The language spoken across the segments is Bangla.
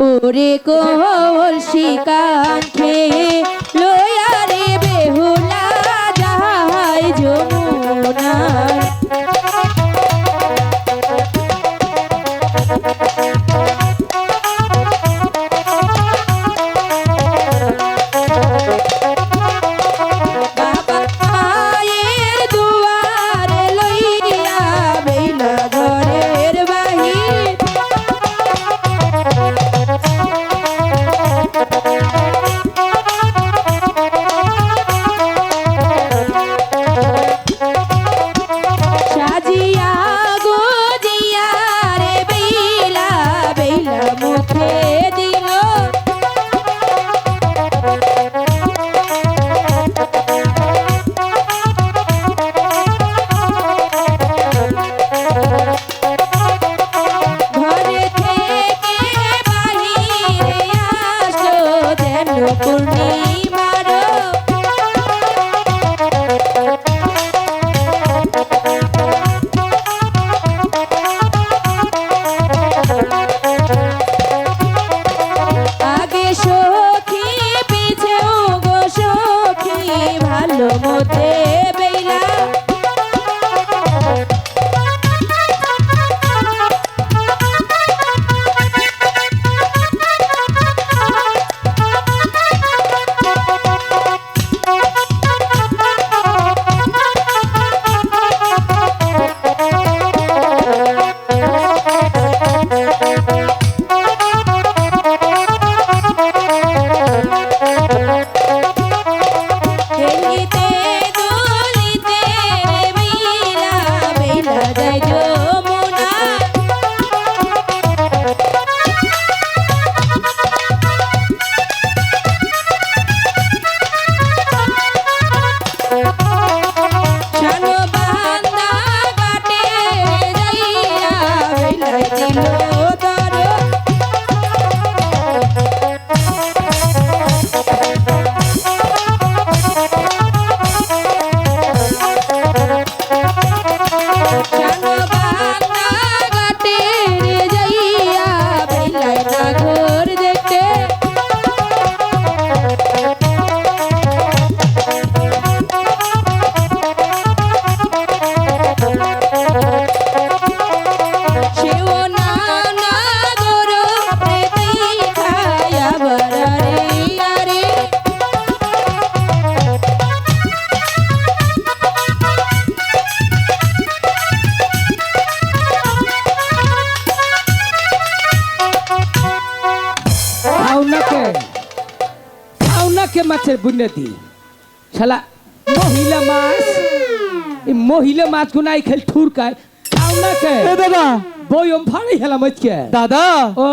ওরে কোল শিকাঙ্ক্ষে করল খাওনাকে খাওনাকে মাছের বুনিয়াদি শালা মহিলা মাছ এই মহিলা মাছ গুনাই খেল ঠুরকায়। খাওনাকে এ দাদা। বয়ম ফাড়ি হেলাম আজকে দাদা ও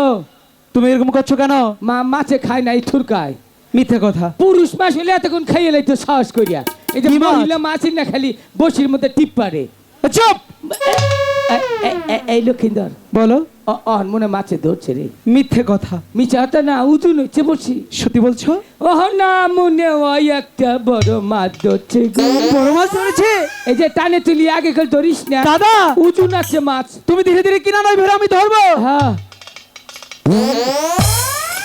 তুমি এরকম করছ কেন? মা মাছে খায় নাই ঠুরকায়। মিথ্যে কথা। পুরুষ মাছ হইলে এতক্ষণ খাইয়ে লাইতো সাহস করিয়া। এই যে মহিলা মাছই না খালি বসির মধ্যে টিপ পারে। চুপ! এই লক্ষিন্দর বলো। মনে মাছে ধরছে রে। মিথ্যে কথা। না উজু নইছে বসি। সত্যি বলছো? ওহ না মনে হয় একটা বড় মাছ ধরছে বড় মাছ ধরেছে? এই যে টানে তুলি আগে কাল ধরিস না। দাদা! নাচছে মাছ। তুমি ধীরে ধীরে কিনা নয় ভেড়া আমি ধরবো। হ্যাঁ।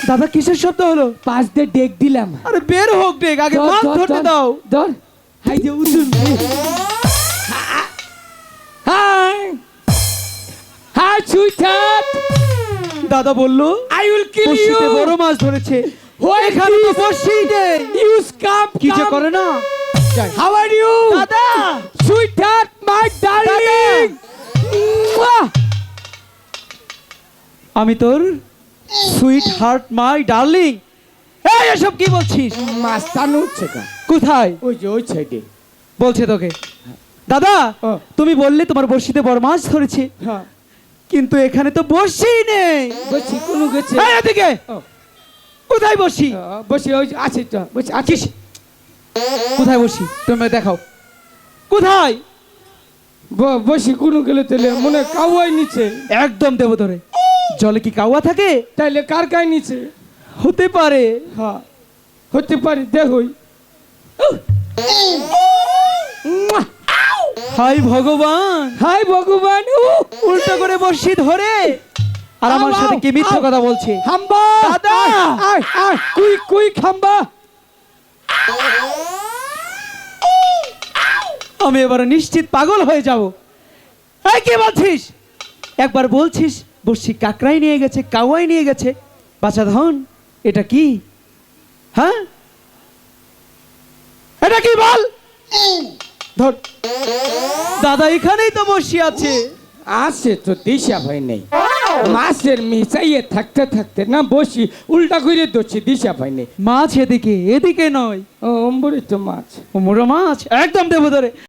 দাদা কিসের শব্দ হলো? পাঁচ দিয়ে ডেক দিলাম। আরে বের হোক দেখ আগে মাছ ধরতে দাও। ধর। হাই যে উঁচু সুইটার দাদা বলল আই উইল কিল ইউ বড় মাছ ধরেছে। এখানে তো is- বসি নেই ইউ স্কাম কি যে করে না? হাউ আর ইউ দাদা! সুইটার মাই ডার্লিং আমি তোর সুইট হার্ট মাই ডার্লিং এই এসব কি বলছিস? হচ্ছে কা কোথায়? ওই যে ওই সাইডে বলছে তোকে। দাদা। তুমি বললে তোমার বড়শিতে বড় মাছ ধরেছে। হ্যাঁ। কিন্তু এখানে তো বসি নেই। বসি কোনো গেছে? এই এদিকে। ও, কোথায় বসি? বসি ওই যে আছে তো বসি আছিস? কোথায় বসি? তুমি দেখাও। কোথায়? ব- বসি কোনো গেলে তাহলে মনে হয় কাউয়াই নিচে। একদম দেব ধরে জলে কি কাওয়া থাকে? তাইলে কার কাই নিচে? হতে পারে। হ্যাঁ হতে পারে দেখই হাই ভগবান। হাই ভগবান উল্টো করে বসি ধরে। আর আমার সাথে কি মিথ্যে কথা বলছে? হাম্বা দাদা! কুই কুই খাম্বা। আমি এবারে নিশ্চিত পাগল হয়ে যাব। এই কি বলছিস? একবার বলছিস বসছি কাকরাই নিয়ে গেছে কাওয়াই নিয়ে গেছে। বাচ্চা ধন এটা কি? হ্যাঁ? এটা কি বল? ধর। দাদা এখানেই তো বসে আছে। আসে তো দিশা ভাই নেই। মাছের মিশাইয়ে থাকতে থাকতে না বসি উল্টা করে দোষি দিশা ভাই নেই। মাছ এদিকে এদিকে নয়। ও অম্বরে তো মাছ। অম্বর মাছ একদম দেবো ধরে